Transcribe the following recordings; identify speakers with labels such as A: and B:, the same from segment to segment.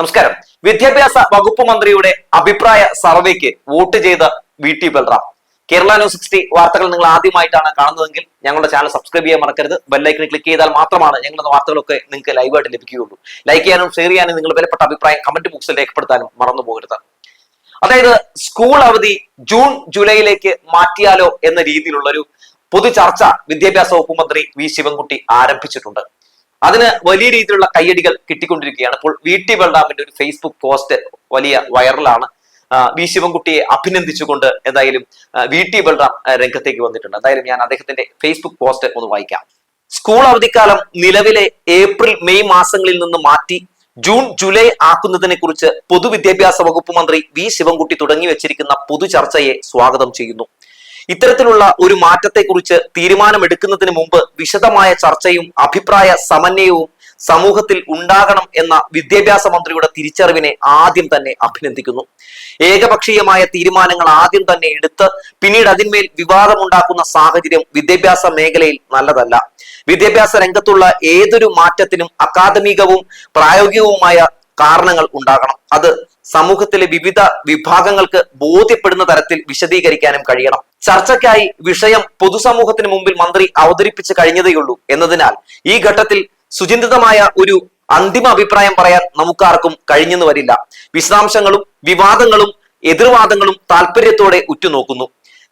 A: നമസ്കാരം. വിദ്യാഭ്യാസ വകുപ്പ് മന്ത്രിയുടെ അഭിപ്രായ സർവേക്ക് വോട്ട് ചെയ്ത V T Balram. Kerala news sixty വാർത്തകൾ നിങ്ങൾ ആദ്യമായിട്ടാണ് കാണുന്നതെങ്കിൽ ഞങ്ങളുടെ ചാനൽ സബ്സ്ക്രൈബ് ചെയ്യാൻ മറക്കരുത്. ബെല്ലൈക്കൺ ക്ലിക്ക് ചെയ്താൽ മാത്രമാണ് ഞങ്ങളുടെ വാർത്തകളൊക്കെ നിങ്ങൾക്ക് ലൈവായിട്ട് ലഭിക്കുകയുള്ളൂ. ലൈക്ക് ചെയ്യാനും ഷെയർ ചെയ്യാനും നിങ്ങൾ വിലപ്പെട്ട അഭിപ്രായം കമന്റ് ബോക്സിൽ രേഖപ്പെടുത്താനും മറന്നു പോകരുത്. അതായത് സ്കൂൾ അവധി ജൂൺ ജൂലൈയിലേക്ക് മാറ്റിയാലോ എന്ന രീതിയിലുള്ള ഒരു പൊതു ചർച്ച വിദ്യാഭ്യാസ വകുപ്പ് മന്ത്രി വി ശിവൻകുട്ടി ആരംഭിച്ചിട്ടുണ്ട്. അതിന് വലിയ രീതിയിലുള്ള കയ്യടികൾ കിട്ടിക്കൊണ്ടിരിക്കുകയാണ്. ഇപ്പോൾ വി ടി ബൽറാമിന്റെ ഒരു ഫേസ്ബുക്ക് പോസ്റ്റ് വലിയ വൈറലാണ്. വി ശിവൻകുട്ടിയെ അഭിനന്ദിച്ചുകൊണ്ട് എന്തായാലും വി ടി ബൽറാം രംഗത്തേക്ക് വന്നിട്ടുണ്ട്. എന്തായാലും ഞാൻ അദ്ദേഹത്തിന്റെ ഫേസ്ബുക്ക് പോസ്റ്റ് ഒന്ന് വായിക്കാം. സ്കൂൾ അവധിക്കാലം നിലവിലെ ഏപ്രിൽ മെയ് മാസങ്ങളിൽ നിന്ന് മാറ്റി ജൂൺ ജൂലൈ ആക്കുന്നതിനെ കുറിച്ച് പൊതുവിദ്യാഭ്യാസ വകുപ്പ് മന്ത്രി വി ശിവൻകുട്ടി തുടങ്ങി വെച്ചിരിക്കുന്ന പൊതു ചർച്ചയെ സ്വാഗതം ചെയ്യുന്നു. ഇത്തരത്തിലുള്ള ഒരു മാറ്റത്തെക്കുറിച്ച് തീരുമാനമെടുക്കുന്നതിന് മുമ്പ് വിശദമായ ചർച്ചയും അഭിപ്രായ സമന്വയവും സമൂഹത്തിൽ ഉണ്ടാകണം എന്ന വിദ്യാഭ്യാസ മന്ത്രിയുടെ തിരിച്ചറിവിനെ ആദ്യം തന്നെ അഭിനന്ദിക്കുന്നു. ഏകപക്ഷീയമായ തീരുമാനങ്ങൾ ആദ്യം തന്നെ എടുത്ത് പിന്നീട് അതിന്മേൽ വിവാദമുണ്ടാക്കുന്ന സാഹചര്യം വിദ്യാഭ്യാസ മേഖലയിൽ നല്ലതല്ല. വിദ്യാഭ്യാസ രംഗത്തുള്ള ഏതൊരു മാറ്റത്തിനും അക്കാദമികവും പ്രായോഗികവുമായ കാരണങ്ങൾ ഉണ്ടാകണം. അത് സമൂഹത്തിലെ വിവിധ വിഭാഗങ്ങൾക്ക് ബോധ്യപ്പെടുന്ന തരത്തിൽ വിശദീകരിക്കാനും കഴിയണം. ചർച്ചയ്ക്കായി വിഷയം പൊതുസമൂഹത്തിന് മുമ്പിൽ മന്ത്രി അവതരിപ്പിച്ച് കഴിഞ്ഞതേയുള്ളൂ എന്നതിനാൽ ഈ ഘട്ടത്തിൽ സുചിന്തിതമായ ഒരു അന്തിമ അഭിപ്രായം പറയാൻ നമുക്കാർക്കും കഴിഞ്ഞെന്ന് വരില്ല. വിശദാംശങ്ങളും വിവാദങ്ങളും എതിർവാദങ്ങളും താല്പര്യത്തോടെ ഉറ്റുനോക്കുന്നു.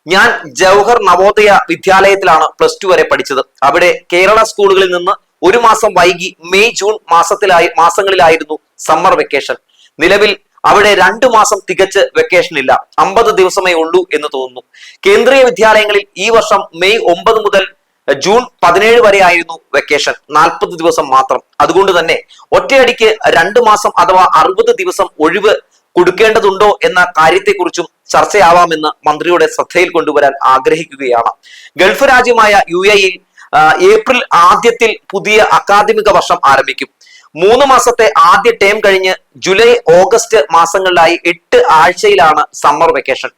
A: ഞാൻ ജവഹർ നവോദയ വിദ്യാലയത്തിലാണ് പ്ലസ് ടു വരെ പഠിച്ചത്. അവിടെ കേരള സ്കൂളുകളിൽ നിന്ന് ഒരു മാസം വൈകി മെയ് ജൂൺ മാസത്തിലായി മാസങ്ങളിലായിരുന്നു സമ്മർ വെക്കേഷൻ. നിലവിൽ അവിടെ രണ്ടു മാസം തികച്ച് വെക്കേഷൻ ഇല്ല. അമ്പത് ദിവസമേ ഉള്ളൂ എന്ന് തോന്നുന്നു. കേന്ദ്രീയ വിദ്യാലയങ്ങളിൽ ഈ വർഷം മെയ് ഒമ്പത് മുതൽ ജൂൺ പതിനേഴ് വരെ ആയിരുന്നു വെക്കേഷൻ നാൽപ്പത് ദിവസം മാത്രം. അതുകൊണ്ട് തന്നെ ഒറ്റയടിക്ക് രണ്ടു മാസം അഥവാ അറുപത് ദിവസം ഒഴിവ് കൊടുക്കേണ്ടതുണ്ടോ എന്ന കാര്യത്തെക്കുറിച്ചും ചർച്ചയാവാമെന്ന് മന്ത്രിയുടെ ശ്രദ്ധയിൽ കൊണ്ടുവരാൻ ആഗ്രഹിക്കുകയാണ്. ഗൾഫ് രാജ്യമായ യു എയിൽ ഏപ്രിൽ ആദ്യത്തിൽ പുതിയ അക്കാദമിക വർഷം ആരംഭിക്കും. മൂന്ന് മാസത്തെ ആദ്യ ടേം കഴിഞ്ഞ് ജൂലൈ ഓഗസ്റ്റ് മാസങ്ങളിലായി എട്ട് ആഴ്ചയിലാണ് സമ്മർ വെക്കേഷൻ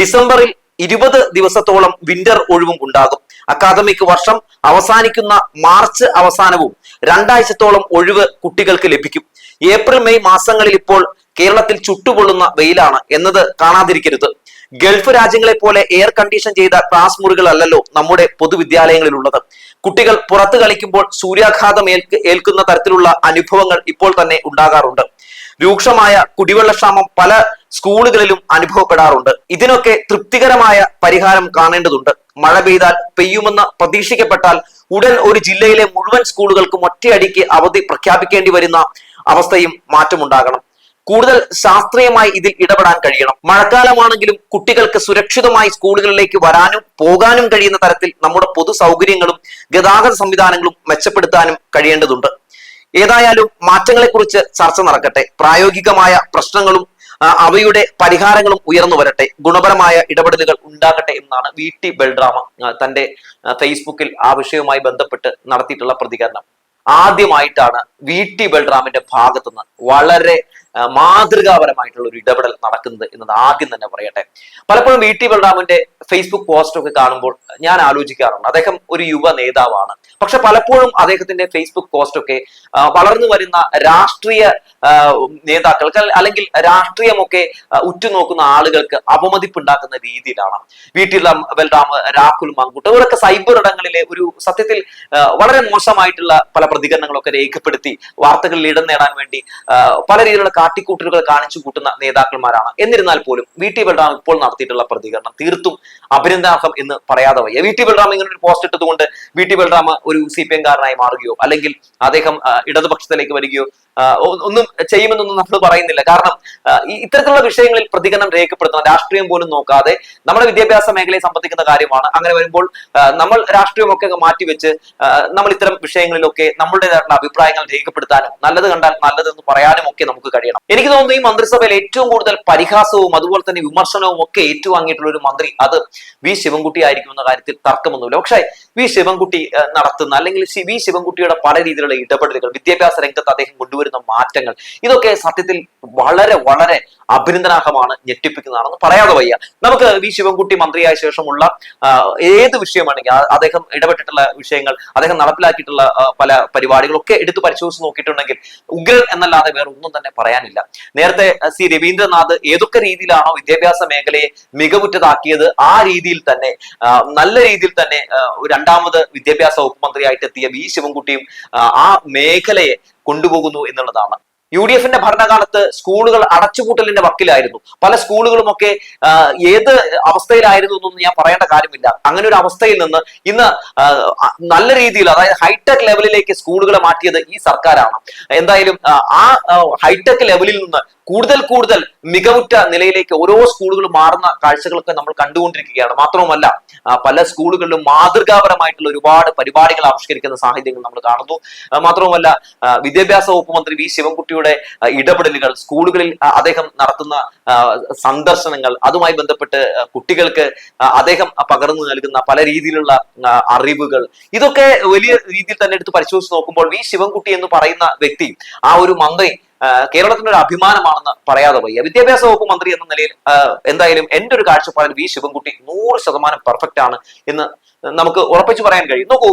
A: ഡിസംബറിൽ ഇരുപത് ദിവസത്തോളം വിന്റർ ഒഴിവും ഉണ്ടാകും. അക്കാദമിക് വർഷം അവസാനിക്കുന്ന മാർച്ച് അവസാനവും രണ്ടാഴ്ചത്തോളം ഒഴിവ് കുട്ടികൾക്ക് ലഭിക്കും. ഏപ്രിൽ മെയ് മാസങ്ങളിൽ ഇപ്പോൾ കേരളത്തിൽ ചുട്ടുപൊള്ളുന്ന വെയിലാണ് എന്നത് കാണാതിരിക്കരുത്. ഗൾഫ് രാജ്യങ്ങളെ പോലെ എയർ കണ്ടീഷൻ ചെയ്ത ക്ലാസ് മുറികളല്ലല്ലോ നമ്മുടെ പൊതുവിദ്യാലയങ്ങളിലുള്ളത്. കുട്ടികൾ പുറത്ത് കളിക്കുമ്പോൾ സൂര്യാഘാതം ഏൽക്ക് ഏൽക്കുന്ന തരത്തിലുള്ള അനുഭവങ്ങൾ ഇപ്പോൾ തന്നെ ഉണ്ടാകാറുണ്ട്. രൂക്ഷമായ കുടിവെള്ളക്ഷാമം പല സ്കൂളുകളിലും അനുഭവപ്പെടാറുണ്ട്. ഇതിനൊക്കെ തൃപ്തികരമായ പരിഹാരം കാണേണ്ടതുണ്ട്. മഴ പെയ്താൽ പെയ്യുമെന്ന് പ്രതീക്ഷിക്കപ്പെട്ടാൽ ഉടൻ ഒരു ജില്ലയിലെ മുഴുവൻ സ്കൂളുകൾക്കും ഒറ്റയടിക്ക് അവധി പ്രഖ്യാപിക്കേണ്ടി വരുന്ന അവസ്ഥയും മാറ്റമുണ്ടാകണം. കൂടുതൽ ശാസ്ത്രീയമായി ഇതിൽ ഇടപെടാൻ കഴിയണം. മഴക്കാലമാണെങ്കിലും കുട്ടികൾക്ക് സുരക്ഷിതമായി സ്കൂളുകളിലേക്ക് വരാനും പോകാനും കഴിയുന്ന തരത്തിൽ നമ്മുടെ പൊതു സൗകര്യങ്ങളും ഗതാഗത സംവിധാനങ്ങളും മെച്ചപ്പെടുത്താനും കഴിയേണ്ടതുണ്ട്. ഏതായാലും മാറ്റങ്ങളെക്കുറിച്ച് ചർച്ച നടക്കട്ടെ. പ്രായോഗികമായ പ്രശ്നങ്ങളും അവയുടെ പരിഹാരങ്ങളും ഉയർന്നു വരട്ടെ. ഗുണപരമായ ഇടപെടലുകൾ ഉണ്ടാകട്ടെ എന്നാണ് വി ടി ബൽറാമ തന്റെ ഫേസ്ബുക്കിൽ ആ വിഷയവുമായി ബന്ധപ്പെട്ട് നടത്തിയിട്ടുള്ള പ്രതികരണം. ആദ്യമായിട്ടാണ് വി ടി ബൽറാമിന്റെ ഭാഗത്തുനിന്ന് വളരെ മാതൃകാപരമായിട്ടുള്ള ഒരു ഇടപെടൽ നടക്കുന്നത് എന്നത് ആദ്യം തന്നെ പറയട്ടെ. പലപ്പോഴും വി ടി ബൽറാമിന്റെ ഫേസ്ബുക്ക് പോസ്റ്റ് ഒക്കെ കാണുമ്പോൾ ഞാൻ ആലോചിക്കാറുണ്ട്. അദ്ദേഹം ഒരു യുവ നേതാവാണ്. പക്ഷെ പലപ്പോഴും അദ്ദേഹത്തിന്റെ ഫേസ്ബുക്ക് പോസ്റ്റ് ഒക്കെ വളർന്നു വരുന്ന രാഷ്ട്രീയ നേതാക്കൾക്ക് അല്ലെങ്കിൽ രാഷ്ട്രീയമൊക്കെ ഉറ്റുനോക്കുന്ന ആളുകൾക്ക് അപമതിപ്പുണ്ടാക്കുന്ന രീതിയിലാണ് വി ടി ബൽറാം രാഹുൽ മങ്കുട്ട്. ഇവരൊക്കെ സൈബർ ഇടങ്ങളിലെ ഒരു സത്യത്തിൽ വളരെ മോശമായിട്ടുള്ള പല പ്രതികരണങ്ങളൊക്കെ രേഖപ്പെടുത്തി വാർത്തകളിൽ ഇടം നേടാൻ വേണ്ടി പല രീതിയിലുള്ള കാട്ടിക്കൂട്ടലുകൾ കാണിച്ചു കൂട്ടുന്ന നേതാക്കന്മാരാണ്. എന്നിരുന്നാൽ പോലും വി ടി ബൽറാം ഇപ്പോൾ നടത്തിയിട്ടുള്ള പ്രതികരണം തീർത്തും അഭിനന്ദനാർഹം എന്ന് പറയാതെ വയ്യ. വി ടി ബൽറാം ഇങ്ങനെ ഒരു പോസ്റ്റ് ഇട്ടതുകൊണ്ട് വി ടി ബൽറാം ഒരു സി പി എംകാരനായി മാറുകയോ അല്ലെങ്കിൽ അദ്ദേഹം ഇടതുപക്ഷത്തിലേക്ക് വരികയോ ഒന്നും ചെയ്യുമെന്നൊന്നും നമ്മൾ പറയുന്നില്ല. കാരണം ഇത്തരത്തിലുള്ള വിഷയങ്ങളിൽ പ്രതികരണം രേഖപ്പെടുത്തണം. രാഷ്ട്രീയം പോലും നോക്കാതെ നമ്മുടെ വിദ്യാഭ്യാസ മേഖലയെ സംബന്ധിക്കുന്ന കാര്യമാണ്. അങ്ങനെ വരുമ്പോൾ നമ്മൾ രാഷ്ട്രീയമൊക്കെ മാറ്റിവെച്ച് നമ്മൾ ഇത്തരം വിഷയങ്ങളിലൊക്കെ നമ്മളുടേതായിട്ടുള്ള അഭിപ്രായങ്ങൾ രേഖപ്പെടുത്താനും നല്ലത് കണ്ടാൽ നല്ലതെന്ന് പറയാനും ഒക്കെ നമുക്ക് കഴിയണം. എനിക്ക് തോന്നുന്നു ഈ മന്ത്രിസഭയിൽ ഏറ്റവും കൂടുതൽ പരിഹാസവും അതുപോലെ തന്നെ വിമർശനവും ഒക്കെ ഏറ്റുവാങ്ങിയിട്ടുള്ള ഒരു മന്ത്രി അത് വി ശിവൻകുട്ടി ആയിരിക്കും എന്ന കാര്യത്തിൽ തർക്കമൊന്നുമില്ല. പക്ഷേ വി ശിവൻകുട്ടി നടത്തുന്ന അല്ലെങ്കിൽ വി ശിവൻകുട്ടിയുടെ പല രീതിയിലുള്ള ഇടപെടലുകൾ വിദ്യാഭ്യാസ രംഗത്ത് അദ്ദേഹം കൊണ്ടുവരുന്ന മാറ്റങ്ങൾ ഇതൊക്കെ സത്യത്തിൽ വളരെ വളരെ അഭിനന്ദനാർഹമാണ് ഞെട്ടിപ്പിക്കുന്നതാണെന്ന് പറയാതെ വയ്യ. നമുക്ക് വി ശിവൻകുട്ടി മന്ത്രിയായ ശേഷമുള്ള ഏത് വിഷയമാണെങ്കിൽ അദ്ദേഹം ഇടപെട്ടിട്ടുള്ള വിഷയങ്ങൾ അദ്ദേഹം നടപ്പിലാക്കിയിട്ടുള്ള പല പരിപാടികളൊക്കെ എടുത്ത് പരിശോധിച്ച് നോക്കിയിട്ടുണ്ടെങ്കിൽ ഉഗ്രൻ എന്നല്ലാതെ വേറെ ഒന്നും തന്നെ പറയാനില്ല. നേരത്തെ സി രവീന്ദ്രനാഥ് ഏതൊക്കെ രീതിയിലാണോ വിദ്യാഭ്യാസ മേഖലയെ മികവുറ്റതാക്കിയത് ആ രീതിയിൽ തന്നെ നല്ല രീതിയിൽ തന്നെ രണ്ടാമത് വിദ്യാഭ്യാസ വകുപ്പ് മന്ത്രിയായിട്ട് എത്തിയ വി ശിവൻകുട്ടിയും ആ മേഖലയെ കൊണ്ടുപോകുന്നു എന്നുള്ളതാണ് യു ഡി എഫിന്റെ ഭരണകാലത്ത് സ്കൂളുകൾ അടച്ചുപൂട്ടലിന്റെ വക്കിലായിരുന്നു. പല സ്കൂളുകളുമൊക്കെ ഏത് അവസ്ഥയിലായിരുന്നു എന്നൊന്നും ഞാൻ പറയേണ്ട കാര്യമില്ല. അങ്ങനെ ഒരു അവസ്ഥയിൽ നിന്ന് ഇന്ന് നല്ല രീതിയിൽ അതായത് ഹൈടെക് ലെവലിലേക്ക് സ്കൂളുകളെ മാറ്റിയത് ഈ സർക്കാരാണ്. എന്തായാലും ആ, ഹൈടെക് ലെവലിൽ നിന്ന് കൂടുതൽ കൂടുതൽ മികവുറ്റ നിലയിലേക്ക് ഓരോ സ്കൂളുകളും മാറുന്ന കാഴ്ചകളൊക്കെ നമ്മൾ കണ്ടുകൊണ്ടിരിക്കുകയാണ്. മാത്രവുമല്ല പല സ്കൂളുകളിലും മാതൃകാപരമായിട്ടുള്ള ഒരുപാട് പരിപാടികൾ ആവിഷ്കരിക്കുന്ന സാഹചര്യങ്ങൾ നമ്മൾ കാണുന്നു. മാത്രവുമല്ല വിദ്യാഭ്യാസ വകുപ്പ് മന്ത്രി വി ശിവൻകുട്ടിയുടെ ആ, ഇടപെടലുകൾ സ്കൂളുകളിൽ അദ്ദേഹം നടത്തുന്ന സന്ദർശനങ്ങൾ അതുമായി ബന്ധപ്പെട്ട് കുട്ടികൾക്ക് അദ്ദേഹം പകർന്നു നൽകുന്ന പല രീതിയിലുള്ള അറിവുകൾ. ഇതൊക്കെ വലിയ രീതിയിൽ തന്നെ എടുത്ത് പരിശോധിച്ച് നോക്കുമ്പോൾ വി. ശിവൻകുട്ടി എന്ന് പറയുന്ന വ്യക്തി ആ ഒരു മന്ത്രി കേരളത്തിന്റെ ഒരു അഭിമാനമാണെന്ന് പറയാതെ വയ്യ. വിദ്യാഭ്യാസ വകുപ്പ് മന്ത്രി എന്ന നിലയിൽ എന്തായാലും എന്റെ ഒരു കാഴ്ചപ്പാടിൽ വി. ശിവൻകുട്ടി നൂറ് ശതമാനം പെർഫെക്റ്റ് ആണ് എന്ന് നമുക്ക് ഉറപ്പിച്ചു പറയാൻ കഴിയും. നോക്കൂ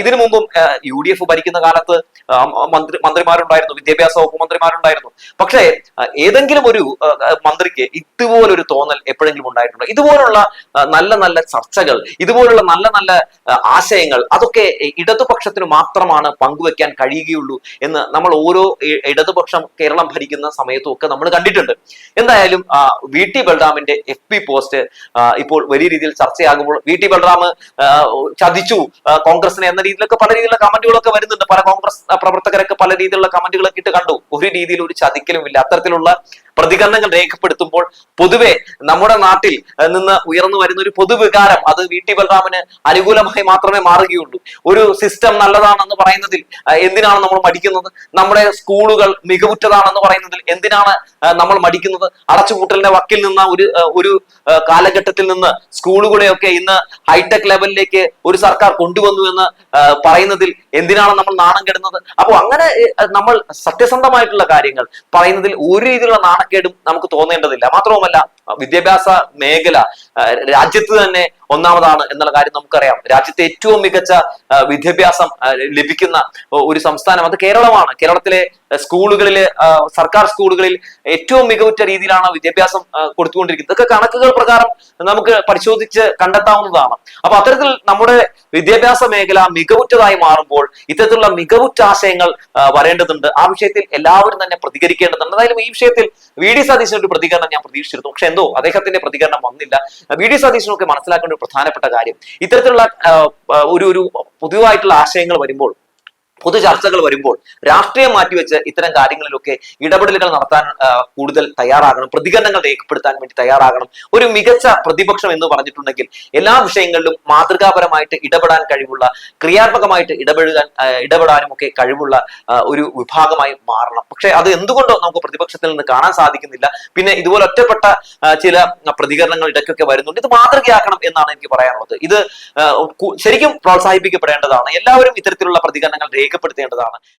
A: ഇതിനു മുമ്പും യു ഡി എഫ് ഭരിക്കുന്ന കാലത്ത് മന്ത്രി മന്ത്രിമാരുണ്ടായിരുന്നു വിദ്യാഭ്യാസ വകുപ്പ് മന്ത്രിമാരുണ്ടായിരുന്നു. പക്ഷേ ഏതെങ്കിലും ഒരു മന്ത്രിക്ക് ഇതുപോലൊരു തോന്നൽ എപ്പോഴെങ്കിലും ഉണ്ടായിട്ടുണ്ടോ? ഇതുപോലുള്ള നല്ല നല്ല ചർച്ചകൾ ഇതുപോലുള്ള നല്ല നല്ല ആശയങ്ങൾ അതൊക്കെ ഇടതുപക്ഷത്തിന് മാത്രമാണ് പങ്കുവെക്കാൻ കഴിയുകയുള്ളൂ എന്ന് നമ്മൾ ഓരോ ഇടതുപക്ഷം കേരളം ഭരിക്കുന്ന സമയത്തും ഒക്കെ നമ്മൾ കണ്ടിട്ടുണ്ട്. എന്തായാലും വി ടി ബൽറാമിന്റെ എഫ് പി പോസ്റ്റ് ഇപ്പോൾ വലിയ രീതിയിൽ ചർച്ചയാകുമ്പോൾ വി ടി ബൽറാം ചതിച്ചു കോൺഗ്രസിനെ എന്ന രീതിയിലൊക്കെ പല രീതിയിലുള്ള കമന്റുകളൊക്കെ വരുന്നുണ്ട്. പല കോൺഗ്രസ് പ്രവർത്തകരൊക്കെ പല രീതിയിലുള്ള കമന്റുകളൊക്കെ ഇട്ട് കണ്ടു. ഒരു രീതിയിൽ ഒരു ചതിക്കലും ഇല്ല അത്തരത്തിലുള്ള പ്രതികരണങ്ങൾ രേഖപ്പെടുത്തുമ്പോൾ പൊതുവെ നമ്മുടെ നാട്ടിൽ നിന്ന് ഉയർന്നു വരുന്ന ഒരു പൊതുവികാരം അത് വി ടി ബൽറാമിന് അനുകൂലമായി മാത്രമേ മാറുകയുള്ളൂ. ഒരു സിസ്റ്റം നല്ലതാണെന്ന് പറയുന്നതിൽ എന്തിനാണ് നമ്മൾ മടിക്കുന്നത്? നമ്മുടെ സ്കൂളുകൾ മികവുറ്റതാണെന്ന് പറയുന്നതിൽ എന്തിനാണ് നമ്മൾ മടിക്കുന്നത്? അടച്ചുപൂട്ടലിന്റെ വക്കിൽ നിന്ന ഒരു ഒരു കാലഘട്ടത്തിൽ നിന്ന് സ്കൂളുകളെയൊക്കെ ഇന്ന് ഹൈടെക് ലെവലിലേക്ക് ഒരു സർക്കാർ കൊണ്ടുവന്നു എന്ന് പറയുന്നതിൽ എന്തിനാണ് നമ്മൾ നാണം കെടുന്നത്? അപ്പോൾ അങ്ങനെ നമ്മൾ സത്യസന്ധമായിട്ടുള്ള കാര്യങ്ങൾ പറയുന്നതിൽ ഒരു രീതിയിലുള്ള നാണക്കേടും നമുക്ക് തോന്നേണ്ടതില്ല. മാത്രവുമല്ല വിദ്യാഭ്യാസ മേഖല രാജ്യത്ത് തന്നെ ഒന്നാമതാണ് എന്നുള്ള കാര്യം നമുക്കറിയാം. രാജ്യത്തെ ഏറ്റവും മികച്ച വിദ്യാഭ്യാസം ലഭിക്കുന്ന ഒരു സംസ്ഥാനം അത് കേരളമാണ്. കേരളത്തിലെ സ്കൂളുകളിൽ സർക്കാർ സ്കൂളുകളിൽ ഏറ്റവും മികവുറ്റ രീതിയിലാണ് വിദ്യാഭ്യാസം കൊടുത്തുകൊണ്ടിരിക്കുന്നത്. ഇതൊക്കെ കണക്കുകൾ പ്രകാരം നമുക്ക് പരിശോധിച്ച് കണ്ടെത്താവുന്നതാണ്. അപ്പൊ അത്തരത്തിൽ നമ്മുടെ വിദ്യാഭ്യാസ മേഖല മികവുറ്റതായി മാറുമ്പോൾ ഇത്തരത്തിലുള്ള മികവുറ്റ ആശയങ്ങൾ വരേണ്ടതുണ്ട്. ആ വിഷയത്തിൽ എല്ലാവരും തന്നെ പ്രതികരിക്കേണ്ടതുണ്ട്. എന്തായാലും ഈ വിഷയത്തിൽ വി ഡി സതീശൻ ഒരു പ്രതികരണം ഞാൻ പ്രതീക്ഷിച്ചിരുന്നു. പക്ഷെ എന്തോ അദ്ദേഹത്തിന്റെ പ്രതികരണം വന്നില്ല. വി ഡി സതീശനൊക്കെ മനസ്സിലാക്കേണ്ട ഒരു പ്രധാനപ്പെട്ട കാര്യം ഇത്തരത്തിലുള്ള ഒരു ഒരു പൊതുവായിട്ടുള്ള ആശയങ്ങൾ വരുമ്പോൾ പൊതു ചർച്ചകൾ വരുമ്പോൾ രാഷ്ട്രീയം മാറ്റിവെച്ച് ഇത്തരം കാര്യങ്ങളിലൊക്കെ ഇടപെടലുകൾ നടത്താൻ കൂടുതൽ തയ്യാറാകണം പ്രതികരണങ്ങൾ രേഖപ്പെടുത്താൻ വേണ്ടി തയ്യാറാകണം. ഒരു മികച്ച പ്രതിപക്ഷം എന്ന് പറഞ്ഞിട്ടുണ്ടെങ്കിൽ എല്ലാ വിഷയങ്ങളിലും മാതൃകാപരമായിട്ട് ഇടപെടാൻ കഴിവുള്ള ക്രിയാത്മകമായിട്ട് ഇടപെടാൻ ഇടപെടാനും ഒക്കെ കഴിവുള്ള ഒരു വിഭാഗമായി മാറണം. പക്ഷെ അത് എന്തുകൊണ്ടോ നമുക്ക് പ്രതിപക്ഷത്തിൽ നിന്ന് കാണാൻ സാധിക്കുന്നില്ല. പിന്നെ ഇതുപോലെ ഒറ്റപ്പെട്ട ചില പ്രതികരണങ്ങൾ ഇടയ്ക്കൊക്കെ വരുന്നുണ്ട്. ഇത് മാതൃകയാക്കണം എന്നാണ് എനിക്ക് പറയാനുള്ളത്. ഇത് ശരിക്കും പ്രോത്സാഹിപ്പിക്കപ്പെടേണ്ടതാണ്. എല്ലാവരും ഇത്തരത്തിലുള്ള പ്രതികരണങ്ങൾ രേഖപ്പെടുത്തേണ്ടതാണ്